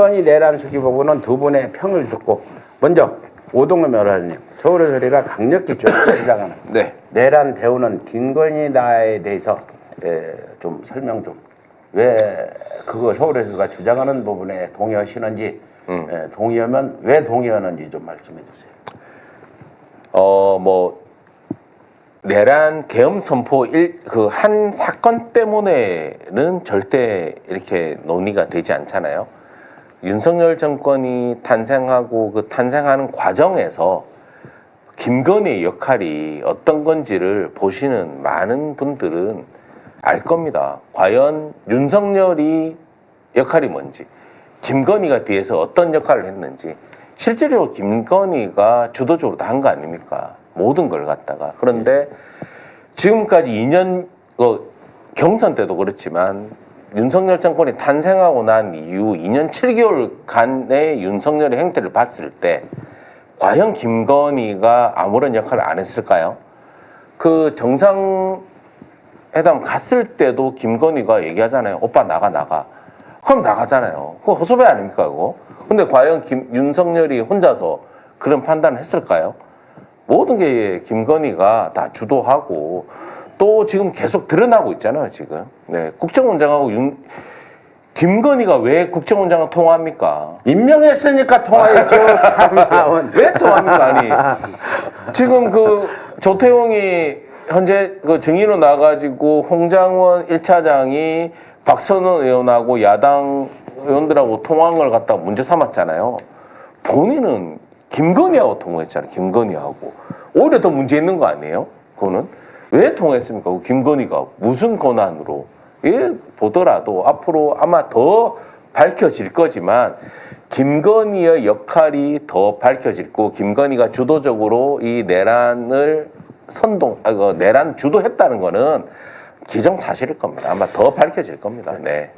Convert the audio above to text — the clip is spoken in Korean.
김건희 내란 수기 보고는 두 분의 평을 듣고 먼저 오동훈 변호사님 서울의 소리가 강력히 좀 주장하는 네. 내란 배우는 김건희 나에 대해서 에, 좀 설명 좀 왜 그거 서울의 소리가 주장하는 부분에 동의하시는지 음. 에, 동의하면 왜 동의하는지 좀 말씀해 주세요. 어, 뭐, 내란 계엄 선포 일, 그한 사건 때문에는 절대 이렇게 논의가 되지 않잖아요. 윤석열 정권이 탄생하고 그 탄생하는 과정에서 김건희의 역할이 어떤 건지를 보시는 많은 분들은 알 겁니다. 과연 윤석열이 역할이 뭔지, 김건희가 뒤에서 어떤 역할을 했는지, 실제로 김건희가 주도적으로 다 한 거 아닙니까? 모든 걸 갖다가. 그런데 지금까지 2년, 어, 경선 때도 그렇지만 윤석열 정권이 탄생하고 난 이후 2년 7개월간의 윤석열의 행태를 봤을 때 과연 김건희가 아무런 역할을 안 했을까요? 그 정상회담 갔을 때도 김건희가 얘기하잖아요. 오빠 나가 나가. 그럼 나가잖아요. 그거 허수배 아닙니까 그거? 근데 과연 김, 윤석열이 혼자서 그런 판단을 했을까요? 모든 게 김건희가 다 주도하고 또 지금 계속 드러나고 있잖아요 지금. 네, 국정원장하고 윤, 김건희가 왜 국정원장과 통화합니까? 임명했으니까 통화했죠. 참나온. 왜 통합니까? 아니 지금 그 조태용이 현재 그 증인으로 나가지고 홍장원 1차장이 박선원 의원하고 야당 의원들하고 통화한 걸 갖다가 문제 삼았잖아요. 본인은 김건희하고 통화했잖아요. 김건희하고 오히려 더 문제 있는 거 아니에요? 그거는 왜 통화했습니까? 그 김건희가 무슨 권한으로? 예, 보더라도 앞으로 아마 더 밝혀질 거지만 김건희의 역할이 더 밝혀질 거 김건희가 주도적으로 이 내란을 선동, 아, 그 내란 주도했다는 거는 기정사실일 겁니다. 아마 더 밝혀질 겁니다. 네.